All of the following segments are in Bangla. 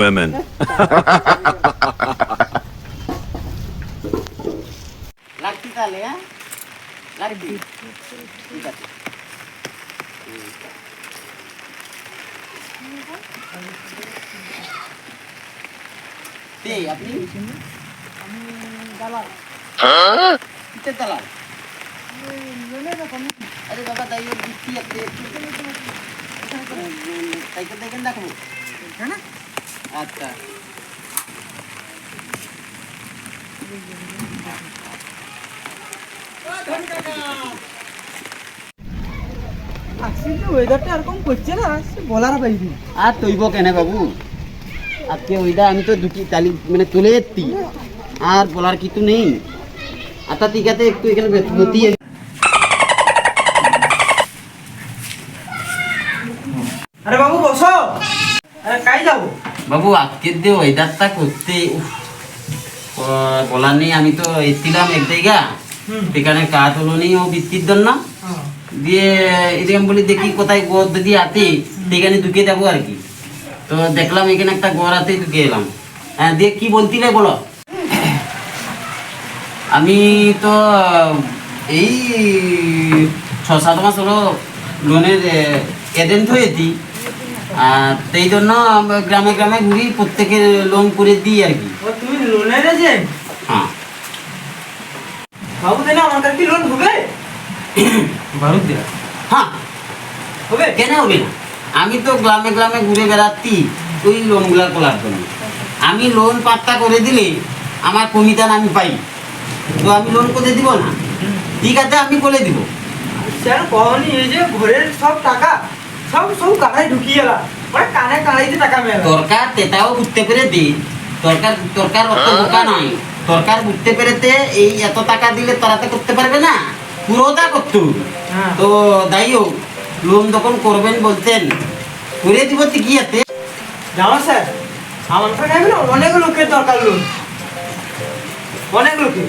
women. লাগছি তাহলে হ্যাঁ লাগছি ঠিক আছে কে আপনি কিসের দালাল আরে বাবা তাই ওর বৃত্তি আছে সাইকেল দেখেন দেখো আচ্ছা। আজকে ওয়েদারটা এরকম করছে না সে বলার বাইরে। আর তৈব কেন বাবু? আজকে ওইটা আমি তো দুটি তালি মানে তুলে আর বলার কিছু নেই। আচ্ছা ঠিক আছে একটু এখানে বতিয়ে আরে বাবু বসো আরে কাই যাব বাবু আজকের যে ওয়েদারটা করতে বলার নেই আমি তো এসছিলাম এক জায়গা। সেখানে কাজ হলো নেই ও বৃষ্টির জন্য। দিয়ে এরকম বলি দেখি কোথায় গোর যদি আছে সেখানে ঢুকে যাব আর কি। তো দেখলাম এখানে একটা গোর আছে ঢুকে এলাম। হ্যাঁ দিয়ে কি বলছিলে বলো? আমি তো এই ছ সাত মাস হলো লোনের এজেন্ট হয়েছি। আর সেই জন্য আমরা গ্রামে গ্রামে ঘুরি প্রত্যেকে লোন করে দিই আর কি। তুমি লোনের এজেন্ট হ্যাঁ। বাবু তাহলে আমার কাছে কি লোন হবে? ভারত দেওয়া হ্যাঁ। হবে? কেন হবে না? আমি তো গ্রামে গ্রামে ঘুরে বেড়াচ্ছি ওই লোনগুলা তোলার জন্য। আমি লোন পাত্তা করে দিলে আমার কমিশন আমি পাই। তো আমি লোন করে দিব না? ঠিক আছে আমি করে দিব। স্যার কখনই এই যে ঘরের সব টাকা সব সব কানায় ঢুকিয়ে এলা। মানে কানে কানাইতে টাকা মেলা সরকার তেটাও বুঝতে পেরেছে সরকার সরকার অত বোকা নয় সরকার বুঝতে পেরেছে এই এত টাকা দিলে তারাতে করতে পারবে না? পুরোটা করতে। হ্যাঁ। তো যাই হোক লোন যখন করবেন বলছেন করে দিব ঠিকই আছে জানো স্যার আমার কাছে না অনেক লোকের দরকার লোন অনেক লোকের।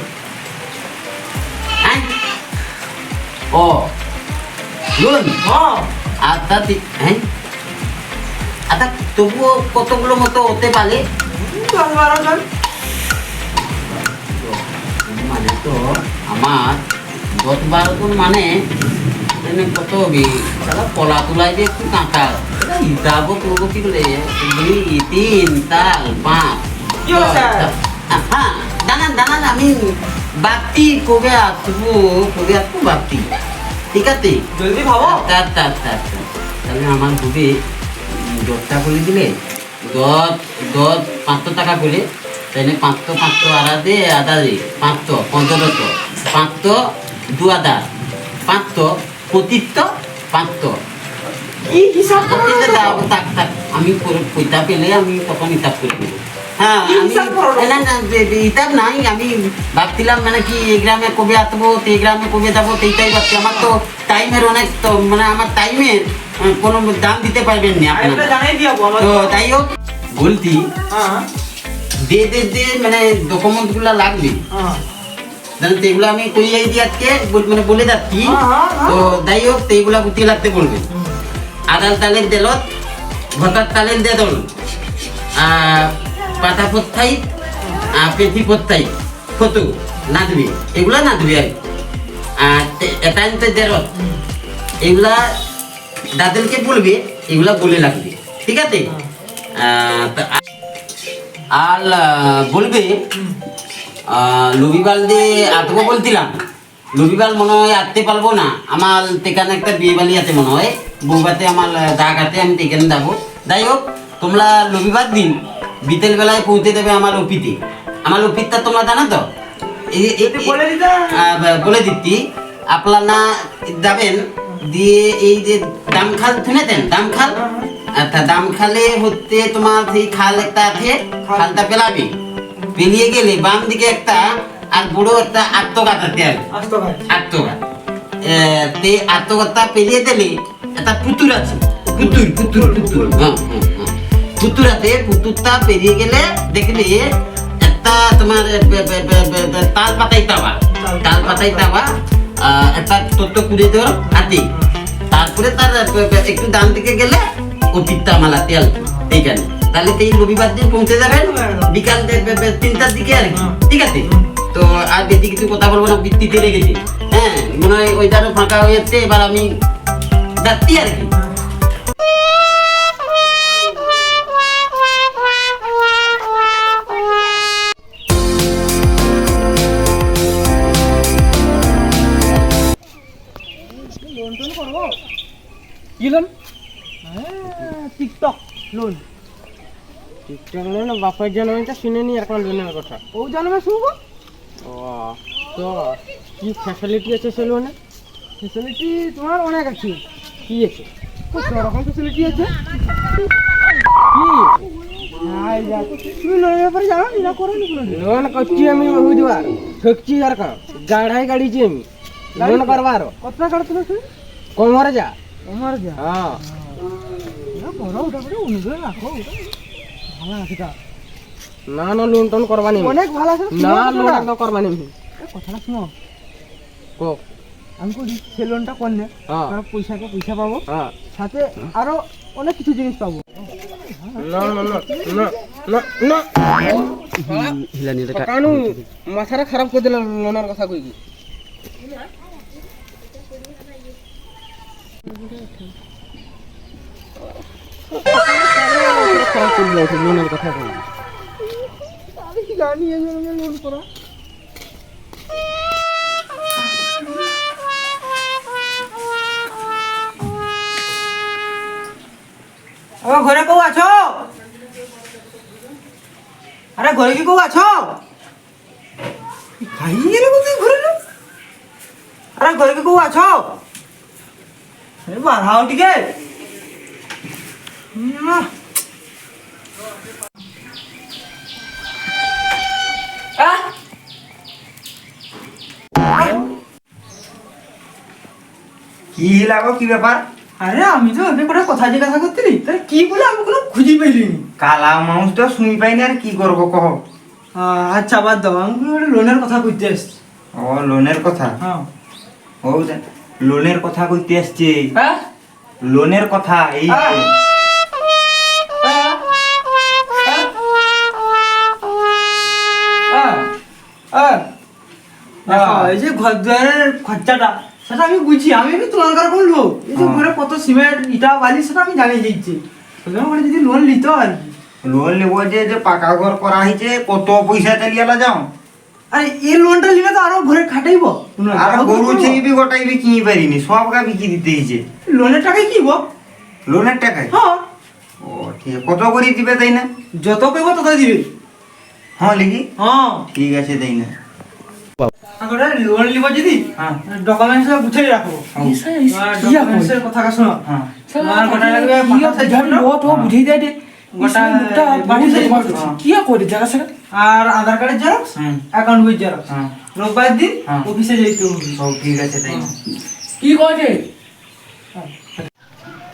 হ্যাঁ। ও লোন হ্যাঁ আচ্ছা ঠিক হ্যাঁ আচ্ছা তবুও কতগুলো মতো হতে পারে দশ বারো জন মানে তো আমার দশ বারো জন মানে মানে কত হবে সারা কলা তোলায় যে একটু কাঁটা হিসাবও করব কি বলে দুই তিন চার পাঁচ কি হলো, স্যার? ছয়, সাত। হ্যাঁ দাঁড়ান দাঁড়ান আমি বাড়তি কবে আসব কবে আসব বাড়তি ঠিক আছে? জলদি ভাবো। আচ্ছা আচ্ছা আচ্ছা আচ্ছা তাহলে আমার হবে দশটা করে দিলে দশ দশ পাঁচশো টাকা করে তাহলে পাঁচশো পাঁচশো আড়াতে আদা দে পাঁচশো পনেরোশো পাঁচশো দু আদা পাঁচশো পঁচিশশো পাঁচশো। কি হিসাব করো পঁচিশে থাক থাক আমি পয়সা পেলে আমি তখন হিসাব করে দেবো হ্যাঁ না? না নাই আমি ভাবছিলাম মানে কি এই গ্রামে কবে আসব সেই গ্রামে কবে যাব ভাবছি। আমার তো টাইমের অনেক তো মানে আমার টাইমের কোনো দাম দিতে পারবেন না তো হোক বলছি হ্যাঁ। মানে ডকুমেন্টগুলা লাগবে। হ্যাঁ। মানে আমি আজকে মানে বলে যাচ্ছি। হ্যাঁ। তো যাই হোক সেইগুলা গুটিয়ে লাগতে বলবে। আদাল তালের দেলত ভটার তালের দেদল পাতা পত্তাই পেথি পত্তাই ফটো নাচবি এগুলা নাচবি আর। আর তে- দেরত। এগুলা দাদেরকে বলবে এগুলা বলে লাগবে। ঠিক আছে? আর বলবে রবিবার দিয়ে আসব বলছিলাম, রবিবার মনে হয় আসতে পারব না। আমার সেখানে একটা বিয়ে বাড়ি আছে মনে হয়। বৌবাতে আমার দাগ আছে, আমি সেখানে যাব। যাই হোক, তোমরা রবিবার দিন বিকেল বেলায় পৌঁছে দেবে আমার অফিসে আমার অফিসটা তোমরা জানো তো? বলে দিচ্ছি। আপনারা যাবেন দিয়ে এই যে দামখাল শুনেছেন? দামখাল আচ্ছা দামখালে হচ্ছে তোমার সেই খাল একটা আছে খালটা পেলাবি। পেরিয়ে গেলে বাম দিকে একটা আর বড় একটা আত্মঘাত আছে আর। আত্মঘাত। তে আত্মঘাতটা পেরিয়ে দিলে একটা পুতুর আছে। পুতুর পুতুর পুতুর হ্যাঁ হ্যাঁ হ্যাঁ। পুতুর আছে পুতুরটা পেরিয়ে গেলে দেখলে একটা তোমার তাল পাতাই তাওয়া তাল পাতাই তাওয়া একটা তত্ত্ব কুড়ে দেওয়ার হাতে। তারপরে তার একটু ডান দিকে গেলে পিত্তা মালা তেল এইখানে। তাহলে এই রবিবার দিন পৌঁছে যাবেন বিকাল দে- বে- বে- তিনটার দিকে আর কি। হ্যাঁ। ঠিক আছে? তো আর বেশি কিছু কথা বলব না বৃত্তি বৃত্তিতে রেখেছি হ্যাঁ মনে হয় ওইটারও ফাঁকা হয়ে যাচ্ছে এবার আমি যাচ্ছি আর কি। কি loan? TikTok loan. TikTok loan? বাপের জন্মটা শুনেনি এখন লোনের কথা। ও জন্মে শুনব ও তো কি ফ্যাসিলিটি আছে সে লোনে? ফেসিলিটি তোমার অনেক আছে। কি আছে? কত রকম ফেসিলিটি আছে। কি? হাই যা তুমি লোনের ব্যাপারে জানো নি? না করো নি লোন করছি আমি বুঝবার ঠকছি আর কাম। গাড়াই গাড়িছি আমি। লোন করবার। কত টাকা তুমি তুমি কমরে আমার যা হ্যাঁ না বড় ওটা করে অনুযায়ী রাখো ভালো আছে তা না না লোন টোন করবানি অনেক ভালো আছে না লোন একদম করবানি এ, কথাটা শুনো। কো। আমি করি সে লোনটা করলে হ্যাঁ। আমরা পয়সাকে পয়সা পাবো। হ্যাঁ। সাথে আরও অনেক কিছু জিনিস পাবো। না না না না না না। কানু মাথাটা খারাপ করে দিলাম লোনের কথা কই কি খারাপ করে দিলাম লোনের কথা কই আমি জানি লোন করা ও ঘরে কেউ আছো? আরে ঘরে কি কেউ আছো? ভাই গেলে ঘরে? আরে ঘরে কি কেউ আছো? বাড়াও টিকে। উম, কি হিলাগো কি ব্যাপার? আরে আমি তো এমনি করে কথা জিজ্ঞাসা করছিলি তাহলে কি বলে আমি কোনো খুঁজি পাইলিনি কালা মানুষ তো শুনি পাইনি আর কি করব কহ? আচ্ছা বাদ দাও আমি লোনের কথা কইতে এসছি ও লোনের কথা? হ্যাঁ। ও লোনের কথা কইতে আসছে। হ্যাঁ? লোনের কথা এই হ্যাঁ। হ্যাঁ, হ্যাঁ। এই যে ঘর দুয়ারের খরচাটা সেটা আমি বুঝি আমি কি তোমার কার কোন লোক? এই যে। ঘরে কত সিমেন্ট ইটা বালি সেটা আমি জানি যাইছি সেজন্য যদি লোন নিত আর লোন নেব যে যে পাকা ঘর করা হয়েছে কত পয়সা চালিয়ালা যাও? আরে এই লোনটা নিলে তো আরও ঘরে খাটাইব। আর গরু ছেড়িবি গোটাইবি কিনি পারিনি সব গা বিকি দিতে হয়েছে লোনের টাকায় কি বল লোনের টাকায়? হ্যাঁ। ও ঠিক কত করে দিবে তাই না? যত কইব তত দিবে। হ্যাঁ লিখি? হ্যাঁ। ঠিক আছে তাই না। আগরে লোন লিব যদি হ্যাঁ। ডকুমেন্টস গুছিয়ে রাখব ডকুমেন্টস কথা শুনো। হ্যাঁ। তোমার গোটা লাগবে পাকা সাইজ ফটো গোটা বাড়ি সাইজ ফটো আর আধার কার্ডের জেরক্স অ্যাকাউন্ট বই জেরক্স হ্যাঁ। রোববার দিন হ্যাঁ। অফিসে যাইতে হবে। সব ঠিক আছে তাই কি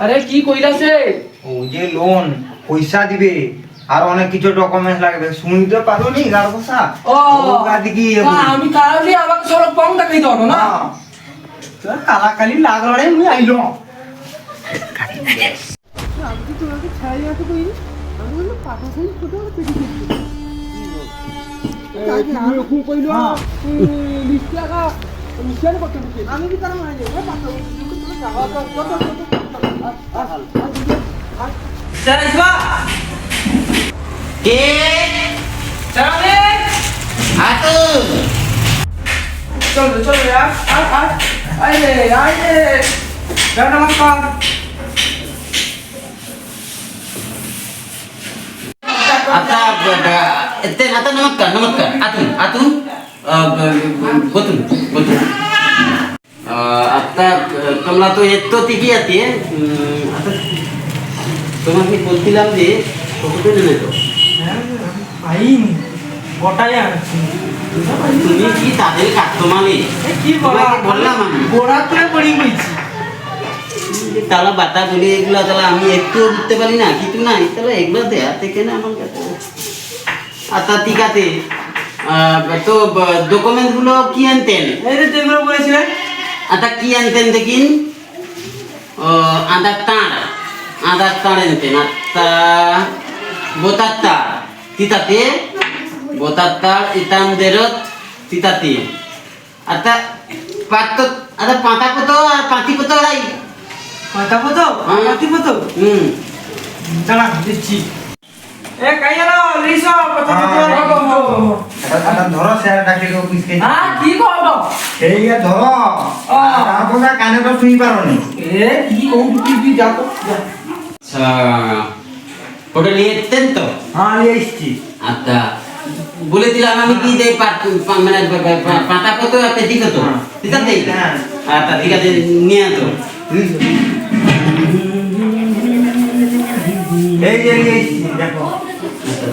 আরে কি কইলা সে ও যে লোন পয়সা দিবে আর অনেক কিছু ডকুমেন্টস লাগবে। শুনতে পারো নি গার ও গাদি কি আমি কালি দেখাই দাও না? কালাকালি লাগল রে মুই আইলো। আমি কি তার মানে কে? হাতু চলো চলো यार আর আর আইলে আইলে যাও নমস্কার ते आता नमस्कार नमस्कार आतून आतून अ, ब- ब- बसून बसून अ, आता अ, তোমরা তো এত ঠিকই আছে উম, आता তোমাকে বলছিলাম যে কতটা নেবে তো আইনি গোটাই আনছি তুমি কি তাদের কাস্টমার নেই এ কি বলা তোমাকে বললাম আমি গোড়া তুলে পড়ি গেছি তাহলে বাতা বলি এগুলো তাহলে আমি একটু বুঝতে পারি না কিছু নাই তাহলে এগুলো দেয়া থেকে না আমার কাছে আচ্ছা আছে। আহ, তো ডকুমেন্টগুলো কি আনতেন? এই যে যেগুলো বলেছিলেন। আচ্ছা কি আনতেন দেখিন? ও আধার কার্ড আধার কার্ড আনতেন। আচ্ছা botatta titate botatta itam derot titate ata patto ada pata poto আর পাতি poto লাই পাতা পতো হ্যাঁ। পাতি পতো হুম। দাঁড়া দিচ্ছি। এ কাইয়ালো লিস পাতা হ্যাঁ। পতো এটা এটা ধরো স্যার ডাকে কেউ পিসকে হ্যাঁ কি কব এই যে ধরো। আহ। আপনারা কানে তো শুই পারোনি এ কি কব কি কি যা তো যা। আচ্ছা ফটো নিয়ে এসছেন তো? হ্যাঁ নিয়ে এসছি। আচ্ছা বলে দিলাম আমি কি দেই মানে পাতা কত আর পেটি কত হ্যাঁ। ঠিক আছে? হ্যাঁ। আচ্ছা ঠিক আছে নিয়ে আসো। এই যে নিয়ে দেখো।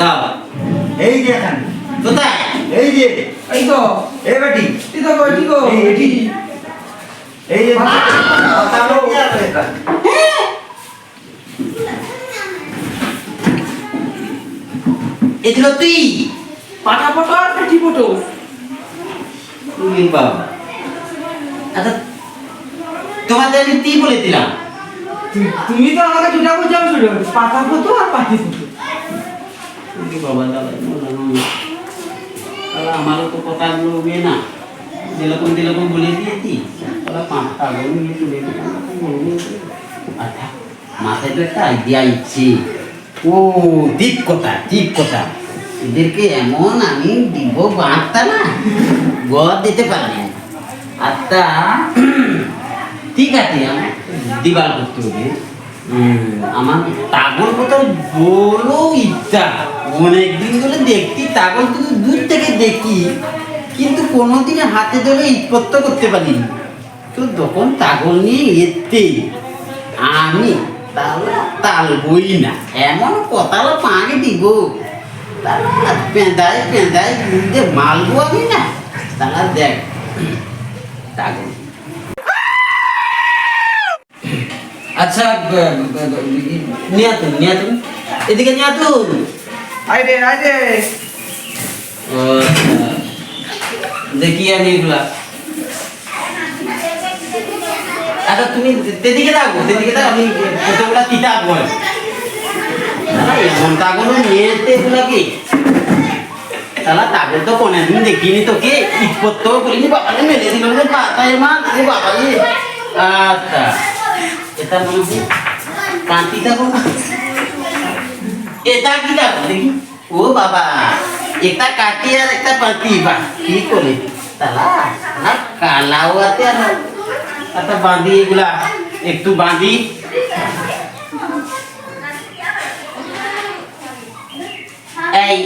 দাও। এই যে এখানে। কোথায়? এই যে। এই তো। এই বেটি। এই তো কই ঠিক এই এটি এই যে। তাহলে কি আর এটা? এগুলো তুই। আর পেটি তুমি বাবা। আচ্ছা তোমাদের আমি তুই বলে দিলাম। তুমি তো আমাকে দুটা বুঝাও পাতা পতো আর পাতি পতো তুমি বাবা দাদা দাদা, আমারও তো কথাগুলো উঠবে না। যেরকম যেরকম বলে দিয়েছি মাথায় তো একটা আইডিয়া ইচ্ছে। ও ঠিক কথা ঠিক কথা। এদেরকে এমন আমি দিব বাঁধতা না, গড় দিতে পারি আচ্ছা ঠিক আছে আমার দিবার করতে হবে। আমার তাগল কথা বলো ইচ্ছা। অনেকদিন ধরে দেখছি তাগল কিন্তু দূর থেকে দেখি, কিন্তু কোনোদিন হাতে ধরে ইৎপত্ত করতে পারিনি। তো যখন তাগল নিয়ে এতে আমি তাহলে তাল বই না, এমন কথালা পাঁকে দিব। তাহলে পেঁদায় পেঁদায় গুঁড়ে মালবো আমি না তাহলে দেখ। তাগল আচ্ছা ব- ব- নিয়াতুন নিয়াতুন এদিকে নিয়াতুন আইরে আইরে। ও। দেখি আমি এগুলা। আচ্ছা তুমি তেদিকে থাকো তেদিকে থাকো, আমি কতগুলা তিতা দাদা এমন তাগুলো নিয়েতে এগুলা কি তাহলে তাগল তো কোনোদিন দেখিনি তোকে ইটপত্ত করিনি বাবালে মেলে দিল রে পাতায় মা রে বাবালে আচ্ছা। এটা মনে হয় এটা কি দেখো ও বাবা একটা কাটি আর একটা পাতি বা কি করে? কালাও আছে আর একটা বাঁধি, এগুলা একটু বাঁধি। এই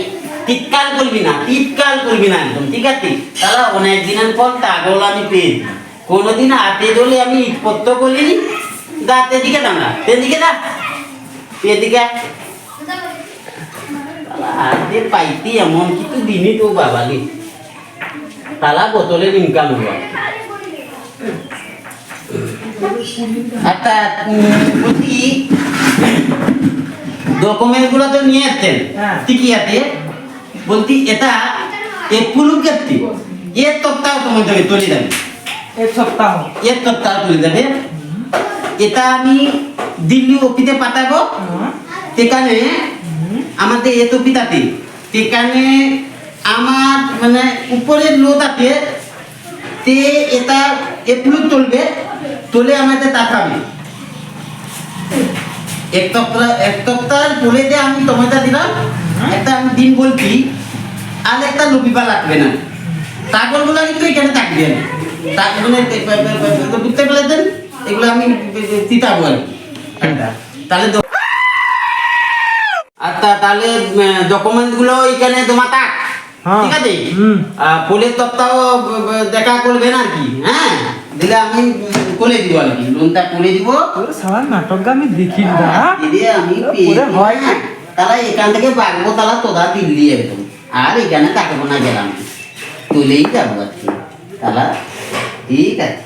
চিৎকার করবি না চিৎকার করবি না একদম, ঠিক আছে? তাহলে অনেক দিনের পর তাগল আমি পেয়েছি কোনোদিন হাতে ধরে আমি ইটপত্ত করিনি। দা তেদিকে দাঁড়া তেদিকে দা এদিকে হাতে পাইতি এমন কিছু দিনই তো বাবালি। তালা বোতলের ইনকাম হলো আচ্ছা বলছি ডকুমেন্টগুলো তো নিয়ে আসছেন হ্যাঁ। ঠিকই আছে বলছি এটা এ পুলুক তোমার থেকে তুলে যাবে এক সপ্তাহ যাবে এটা আমি দিল্লি অফিসে পাঠাবো। সেখানে আমাদের এত পিতাতে সেখানে আমার মানে উপরের আছে তে এটা একটু তুলবে তুলে আমাদের তাকাবে এক সপ্তাহ এক সপ্তাহ বলে দিয়ে আমি টমেটো দিলাম একটা আমি দিন বলছি আর একটা লবিবা লাগবে না তাগলগুলো কিন্তু এখানে থাকবে না তাগল বুঝতে পেরেছেন এগুলো আমি চিতাবো আর কি। তাহলে আচ্ছা তাহলে ডকুমেন্টগুলো এখানে তোমার থাক। হ্যাঁ। ঠিক আছে? ফুলের তত্ত্বাও দেখা করবেন আর কি হ্যাঁ? দিলে আমি করে দিব আর কি লোনটা করে দিব। সারা নাটক আমি দেখি না আমি হয় তারা এখান থেকে বাগবো তারা তোরা দিল্লি একদম। আর এখানে থাকব না গেলাম। তুলেই যাব আর কি। তারা ঠিক আছে।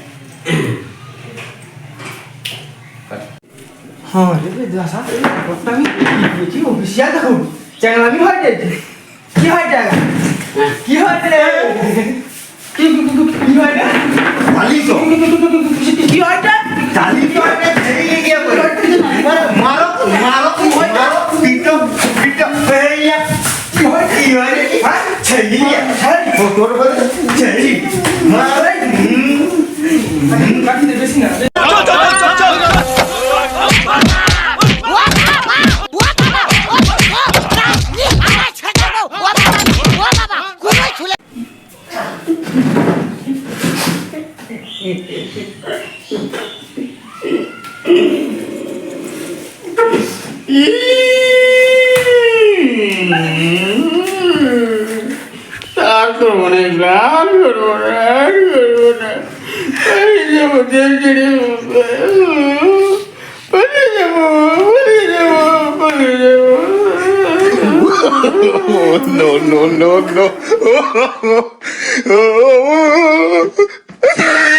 হ্যাঁ রে দাসা নাটকটা আমি দেখি অফিসিয়াল দেখুন চ্যাংলামি হয় যাইছে কি হয় হ্যাঁ। কি হয় রে কি কি- কি- কি- কি হয় রে চালি তো কি- কি- কি- কি- কি- কি হয় রে চালি তো এটা ছেড়ে গিয়ে বলে মারো মারো মারো পিটো পিটো তোর বলে মারে কাটি দে বেশি আর করব না আর করব না, আর করব. oh.